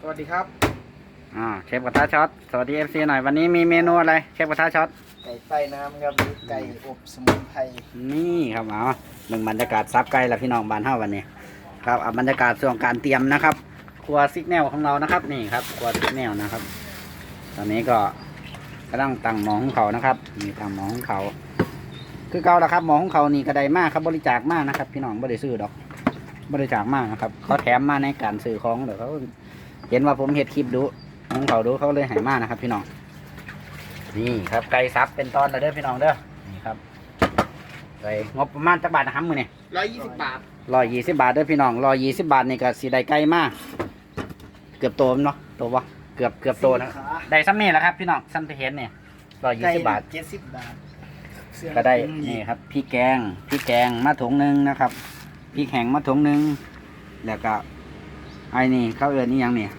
สวัสดีครับ อ่าเชฟกระทะช็อต สวัสดีเอฟซีหน่อย วันนี้มีเมนูอะไร เชฟกระทะช็อต ไก่ใต้น้ำครับหรือไก่อบสมุนไพร นี่ครับเอาหนึ่งบรรยากาศซับไก่ละพี่น้องบ้านเฮาวันนี้ ครับเอาบรรยากาศส่วนการเตรียมนะครับ ครัวซิกแนลของเรานะครับ นี่ครับ ครัวซิกแนลนะครับ ตอนนี้ก็กำลังตั้งหมอของเขานะครับนี่ตั้งหมอของเขา คือเก่าแล้วครับหมอของเขานี่กระไดมากครับ บริจาคมากนะครับ พี่น้องบริซื้อดอก บริจาคมากนะครับเขาแถมมาในการซื้อของเดี๋ยวเขา เห็นว่าผมเห็ดคลิปดูของเขาดูเขาเลยใหายมากนะครับ พี่น้อง นี่ครับไก่ซับเป็นตอนแล้วเด้อพี่น้องเด้อ นี่ครับไก่งบประมาณจักบาทนะครับมือนี่ร้อยยี่สิบบาทร้อยยี่สิบบาทเด้อพี่น้องร้อยยี่สิบบาทนี่ก็สีได้ไก่มาก เกือบโตมั้ยเนาะโตปะเกือบเกือบโตนะได้ซ้ำนี่แหละครับ พี่น้องซ้ำที่เห็นเนี่ยร้อยยี่สิบบาทเจ็ดสิบบาทเสื้อก็ได้อืมนี่ครับพริกแกงพริกแกงมาถุงหนึ่งนะครับพริกแห้งมาถุงหนึ่งแล้วก็ ไอ้นี่ข้าวเอือนนี่ยังเนี่ย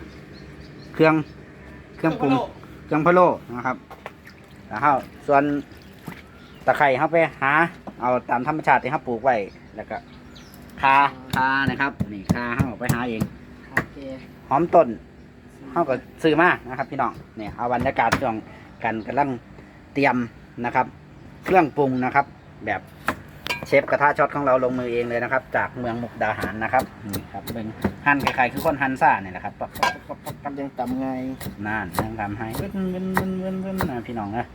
เครื่องเครื่องปรุงเครื่องพะโล้นะครับแล้วเขาส่วนตะไคร้เขาไปหา เอาตามธรรมชาติที่เขาปลูกไว้แล้วก็คาคานะครับนี่คาเขาไปหาเองโอเคหอมต้นเขาก็ซื้อมานะครับ พี่น้องเนี่ยเอาบรรยากาศช่วงกันกำลังเตรียมนะครับ เครื่องปรุงนะครับ แบบ เชฟกระทะช็อตของเราลงมือเองเลยนะครับ จากเมืองมุกดาหารนะครับนี่ครับเป็นหั่นคล้ายๆคือคนหั่นซ่าเนี่ยแหละครับปั๊บปั๊บปั๊บปั๊บปั๊บทำยังต่ำไงนั่นนั่งทำให้วึ้นวึ้นวึ้นวึ้นวึ้นนะพี่น้องนะ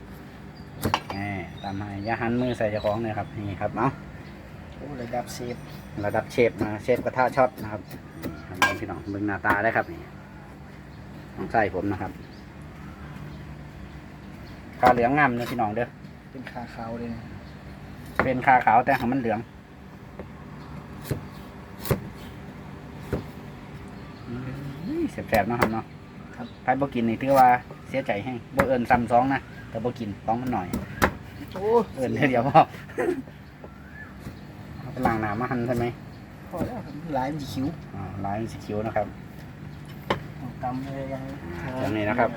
แหมทำให้อย่าหันมือใส่เจ้าของเลยครับนี่ครับเอาโอ้ระดับเซฟระดับเชฟมาเชฟกระทะช็อตนะครับทำให้พี่น้องเบิ่งหน้าตาได้ครับนี่ของใส่ผมนะครับคาเหลืองงามเลยพี่น้องเด้อเป็นขาขาวเลยนะ เป็นคาขาวแต่ของมันเหลืองอืมแสบๆเนาะครับเนาะครับใครบ่กินนี่ถือว่าเสียใจให้บ่เอิญซ้ำสองนะแต่บ่กินต้องมันหน่อยโอ้เอิญเดียวพอเอาไปล้างน้ำมาหั่นใช่ไหมพอแล้วครับหลายมันจะคิ้วอ่าลายสีคิ้วนะครับเอาตำเลยยังอย่างนี้นะครับ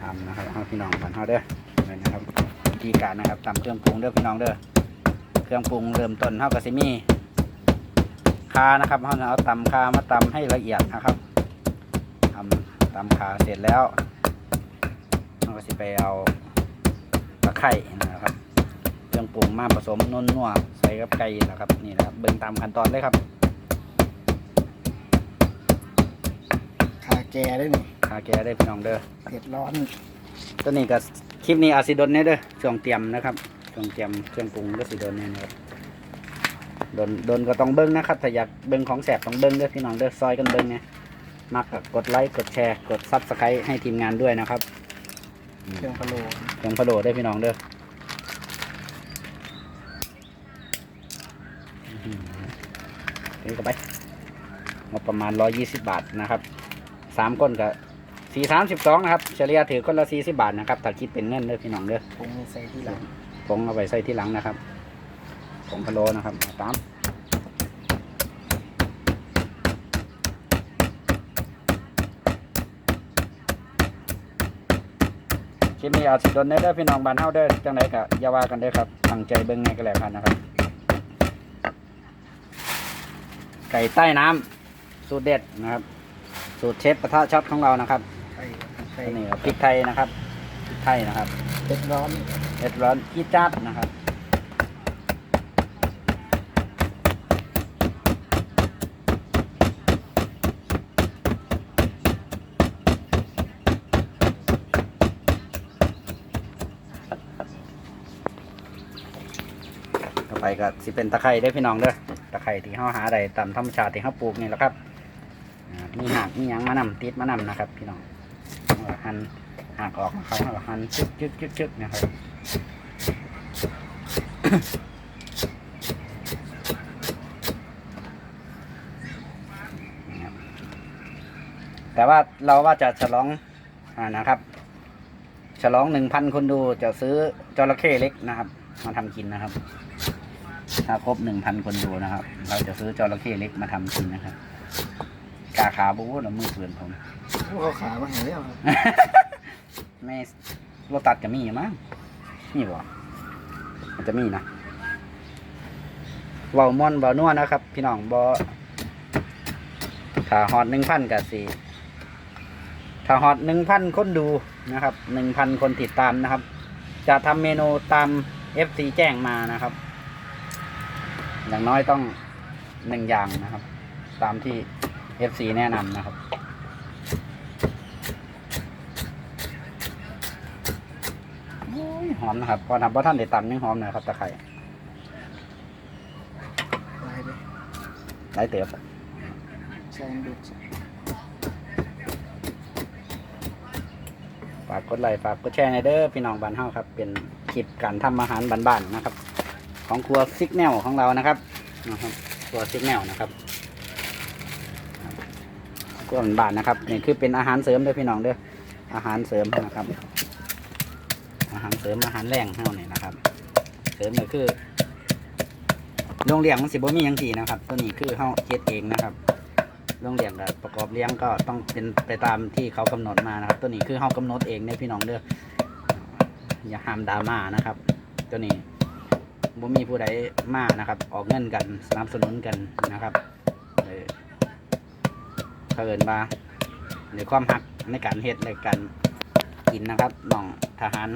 ทำนะครับเอาพี่น้องกันเฮาเด้อนี่นะครับวิ ธีการนะครับตำเครื่องปรุงเด้อพี่น้องเด้อเครื่องปรุงเริ่มต้นเฮาก็สิมีคานะครับเฮาจะเอาตำคามาตำให้ละเอียดนะครับทำตำคาเสร็จแล้วเฮาก็สิไปเอาตะไคร่นะครับเครื่องปรุงมาผสมนวนัวใส่กับไก่นะครับนี่นะครับเบิ่งตามขั้นตอนเลยครับขาแก่ด้วยนี่คาแกได้อพี่น้องเด้อเผ็ดร้อนตัวนี้ก็ คลิปนี้อาซิดนเนี่ยเด้อช่วงเตรียมนะครับช่วงเตรียมเครื่องปรุงก็สิโดนเนี่ยนะครับโดนโดนก็ต้องเบิ้งนะครับถ้าอยากเบิ้งของแสบต้องเบิ้งเด้อพี่น้องเด้อซอยกันเบิ้งเนี่ยมักก็กดไลค์กดแชร์กดซับสไครต์ให้ทีมงานด้วยนะครับอืมเครื่องพะโล้เครื่องพะโล้ได้อพี่น้องเด้ออื้อหือนี่ก็ไปงบประมาณร้อยยี่สิบบาทนะครับสามก้นกับ สี่สามสิบสองนะครับเฉลี่ยถือคนละสี่สิบบาทนะครับถ้าคิดเป็นเงินเด้อพี่น้องเด้อปรุงใส่ที่หลังผงเอาไปใส่ที่หลังนะครับผงพะโล้นะครับเอาตามคลิปนี้เอาสิโดนเด้อพี่น้องบ้านเฮาเด้อจังไดก็อย่าว่ากันเด้อครับตั้งใจเบิ่งไงก็แล้วกันนะครับ ไก่ใต้น้ำสูตรเด็ดนะครับ สูตรเชฟกระทะช็อตของเรานะครับ ไข่ไข่นี่พริกไทยนะครับพริกไทยนะครับเผ็ดร้อนเผ็ดร้อนจี๊ดจ๊าดนะครับต่อไปก็สิเป็นตะไคร้ได้อพี่น้องเด้อตะไคร้ที่เขาหาได้ตามธรรมชาติที่เขาปลูกนี่แหละครับอ่ามีหากมีหยังมานำติดมานำนะครับ พี่น้องเอาก็ หั่นหากออกของเขาเอาก็หั่นจึ๊กจึ๊กจึ๊กจึ๊กนะครับแต่ว่าเราว่าจะฉลองอนะครับ ฉลองหนึ่งพันคนดูจะซื้อจระเข้เล็กนะครับ มาทำกินนะครับ ถ้าครบหนึ่งพันคนดูนะครับ เราจะซื้อจระเข้เล็กมาทำกินนะครับ กาขาบู๊แล้วมือเปือนผม เขาขามาเห็นแล้วไม่รถตัดจะมีมั้งมีบ่มันจะมีนะเบาม่อนเบานัวนะครับ พี่น้องบอถ้าฮอดหนึ่งพันกับสี่ถ้าฮอตหนึ่งพันคนดูนะครับหนึ่งพันคนติดตามนะครับ จะทำเมนูตาม FC แจ้งมานะครับ อย่างน้อยต้องหนึ่งอย่างนะครับ ตามที่ FC แนะนำนะครับ ยหอมนะครับพอทำเพราะท่านได้ตำยังหอมหน่อยครับตะไคร้ลายไปได้เติบใช้ดูดฝากกดไลค์ฝากกดแชร์ในเด้อพี่น้องบ้านเฮาครับ เป็นคลิปการทำอาหารบ้านๆนะครับ ของครัวซิกแนลของเรานะครับนะครับครัวซิกแนลนะครับครัวบ้านๆนะครับนี่คือเป็นอาหารเสริมเด้อพี่น้องเด้ออาหารเสริมนะครับ อาหารเสริมอาหารแรงเฮานี่นะครับ เสริมก็คือโรงเรียนมันสิบ่มีหยังทีนะครับ ตัวนี้คือเฮาเฮ็ดเองนะครับโรงเรียนก็ประกอบเลี้ยงก็ต้องเป็นไปตามที่เขากำหนดมานะครับ ตัวนี้คือเฮากำหนดเองเนี่ยพี่น้องเด้ออย่าห้ามดราม่านะครับ ตัวนี้บ่มีผู้ใดมานะครับ ออกเงินกันสนับสนุนกันนะครับเออเขาเอินมาในความหักในการเฮ็ดในการกินนะครับน้องทหาร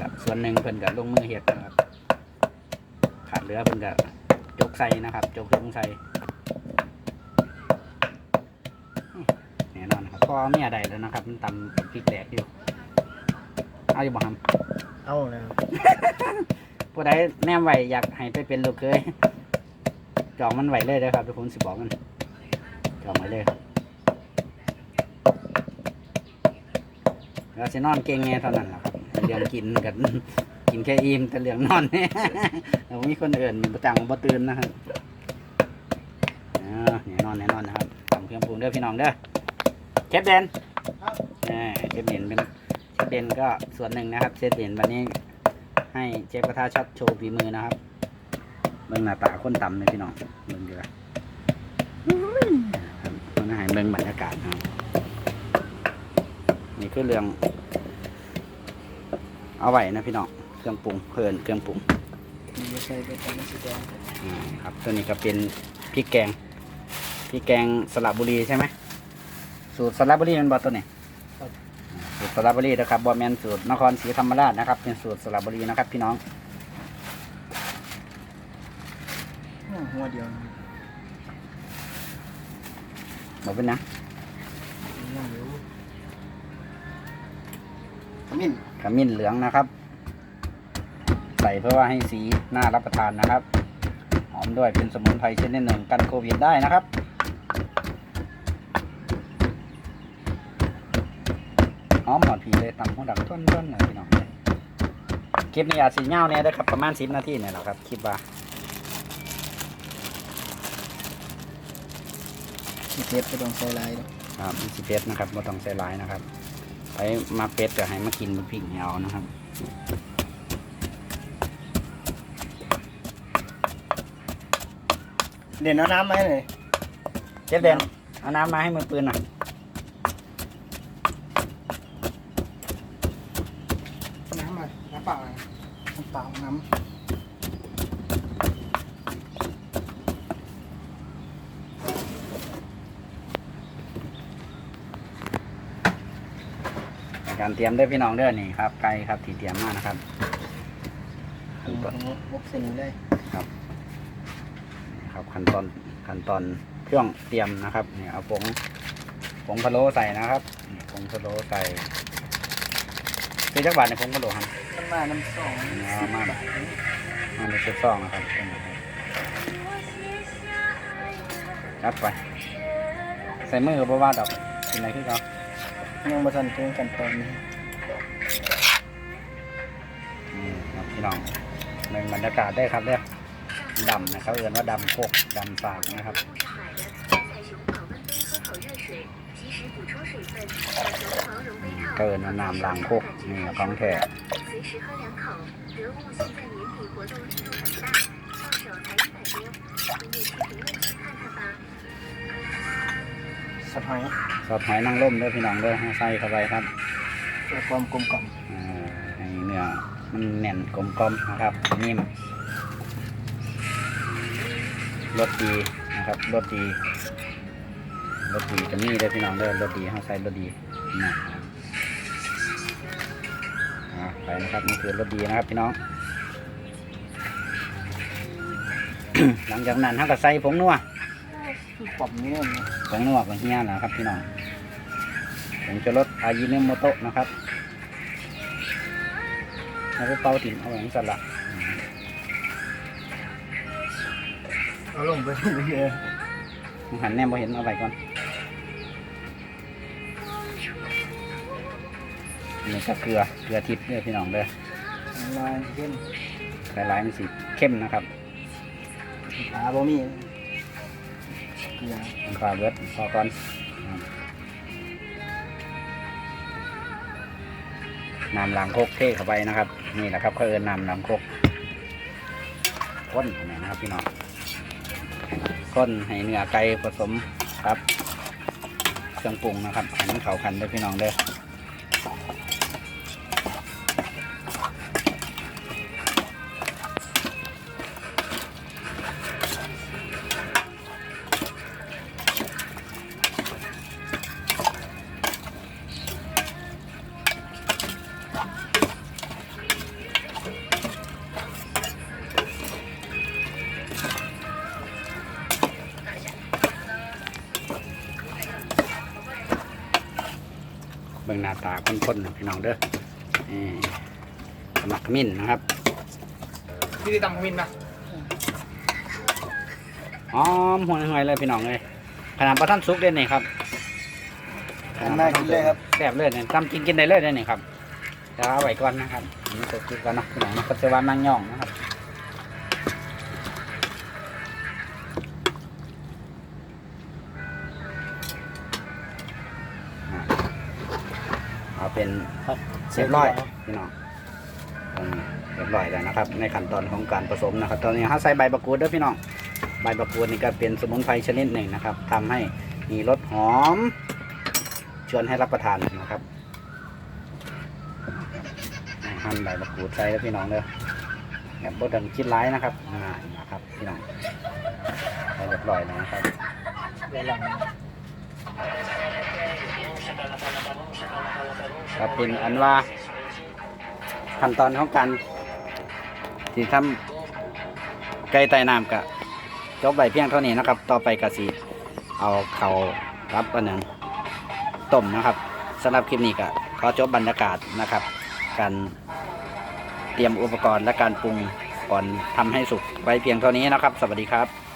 กับส่วนหนึ่งเพิ่นกับลงมือเฮ็ดนะครับขาดเหลือเพิ่นกับจกใส่นะครับ จกลงใส่แน่นอนครับพอไม่อะไรแล้วนะครับ มันตำพริกแดกอยู่เอาอยู่บ่ครับเอาแล้วผู้ใดแนมไหวอยากให้ไปเป็นลูกเคยจองมันไหวเลยนะครับทุกคนสิบอกมันจองไว้เลยครับเราจะนอนเก่งไงเท่านั้นแหละครับ เรื่องกินกันกินแค่อิ่มแต่เรื่องนอนเนี่ยเรามีคนอื่นประจังบ่ตื่นนะครับอ่าแน่นอนแน่นอนนะครับตำเครื่องปรุงเด้อพี่น้องเด้อเชฟเดนอ่าเชฟเด่นเป็นเชฟเด่นก็ส่วนหนึ่งนะครับเชฟเด่นวันนี้ให้เชฟกระทะช็อตโชว์ฝีมือนะครับเบิ่งหน้าตาคนต่ำเลยพี่น้องเบิ่งดีกว่าครับมันให้เบิ่งบรรยากาศนะครับนี่คือเรื่อง เอาไว้นะพี่น้องเครื่องปรุงเพิ่นเครื่องปรุงมีใช้ไปทำสีแดงอ่าครับตัวนี้ก็เป็นพริกแกงพริกแกงสระบุรีใช่ไหมสูตรสระบุรีมันบอตัวนี้สูตรสระบุรีนะครับบอแมนสูตรนครศรีธรรมราชนะครับ เป็นสูตรสระบุรีนะครับ พี่น้องหัวเดียวบอกเป็นนะนั่งอยู่ข มิ้นขมิ้นเหลืองนะครับ ใส่เพื่อว่าให้สีน่ารับประทานนะครับ หอมด้วยเป็นสมุนไพรชนิดหนึ่งกันโควิดได้นะครับหอมหอดผีเลยตำหัวดักต้นต้นๆเลยพี่น้องคลิปนี้อาจสีเงาเนี่ยได้อครับประมาณสิบนาทีเนี่ยแหละครับคิดว่าสีเพชรก็ต้องใส่ลายเนาะครับมีสิเป็ดนะครับไม่ต้องใส่หลายนะครับ ไปมาเป็ดก็ให้มากินบนพริกเหนียวนะครับเด่นเอาน้ำมาให้หน่อยเชฟเดนเอาน้ำมาให้มือปืนหน่อยน้ำมาน้ำเปล่าอะไรน้ำเปล่าน้ใการเตรียมเด้วยพี่น้องเด้อนี่ครับไก่ครับที่เตรียมมานะครับำขั้นตอนมกเส้นเลยนี่ครับขั้นตอนขั้นตอนเครื่องเตรียมนะครับนี่เอาผงผงพะโล้ใส่นะครับนี่ผงพะโล้ใส่คือจักบาทในผงพะโล้ครับน้ำมาน้ำสองเอามาแบบมาในเซ็ตซองนะครับเป็นไงครับยัดไปใส่มือบ่ว่าดอกเป็นไรขึ้นเขา ยังมาทันเพื่อนกันตอนนี้นี่ครับพี่น้องเป็นบรรยากาศได้ครับเนี่ยดำนะครับเรียนว่าดำโคกดำฝากนะครับเกินน้ำล้างโคกนี่ของแท้สะท้าย ซอสหอยนางรมเด้อพี่น้องเด้อให้ใส่เข้าไปครับเพื่อความกลมกล่อมอ่าให้เนื้อมันแน่นกลมๆนะครับนิ่มรสดีนะครับรสดีรสดีจะมีเด้อพี่น้องเด้อรสดีเขาใส่รสดีนะอ่าไปนะครับนี่คือรสดีนะครับพี่น้อง หลังจากนั้นเขาก็ใส่ผงนัวปรับนี้มันผงนัวกับเฮียนะครับพี่น้อง ผงจะลดอายิเนโมโตะนะครับแล้วก็เป่าถิ่นเอาไว้ของสัตว์ละอืมเอาลงไปเรื่อยหันแนมพอเห็นเอาไว้ก่อนนี่ก็เกลือเกลือทิพย์เด้อพี่น้องเด้อๆลายเข้มใส่ลายมันสีเข้มนะครับหาบ่มีเกลือมันฝาเบิดพอก่อน นำลังโคกเทเข้าไปนะครับ นี่แหละครับเขาเอินนำลังโคกข้นอันนี้นะครับพี่น้องข้นให้เนื้อไก่ผสมครับเครื่องปรุงนะครับหั่นเขาขันได้พี่น้องเด้อ บิ่งหน้าตาข้นๆนะพี่น้องเด้อนี่สมักขมิ้นนะครับพี่ได้ตำขมิ้นปะหอมหวยๆเลยพี่น้องเลยขนาดประทันซุกเด่นนี่ครับอันน่ากินเลยครับแซ่บเลยเนี่ยจำกินกินได้เลยเด่นนี่ครับจะเอาไว้ก่อนนะครับอันนี่ตัวกินก่อนเนาะพี่น้องเนาะก็จะว่านั่งย่องนะครับ เอาเป็นเรียบร้อยพี่น้องตรงนี้เรียบร้อยแล้วนะครับ ในขั้นตอนของการผสมนะครับ ตอนนี้เขาใส่ใบบักกูดเด้อพี่น้องใบบักกูดนี่ก็เป็นสมุนไพรชนิดหนึ่งนะครับทำให้มีรสหอม ชวนให้รับประทานนะครับอ่าหั่นใบบักกูดใส่แล้วพี่น้องเด้อแบบบดดังชิ้นร้ายนะครับอ่านะครับพี่น้องใส่เรียบร้อยแล้วนะครับเดี๋ยวหลัง ก็เป็นอันว่าขั้นตอนของการที่ทำไก่ไต่น้ำกะจบไปเพียงเท่านี้นะครับ ต่อไปกะสีเอาเขารับอันหนึ่งต้มนะครับสำหรับคลิปนี้ก็ขอจบบรรยากาศนะครับ การเตรียมอุปกรณ์และการปรุงก่อนทำให้สุกไว้เพียงเท่านี้นะครับ สวัสดีครับ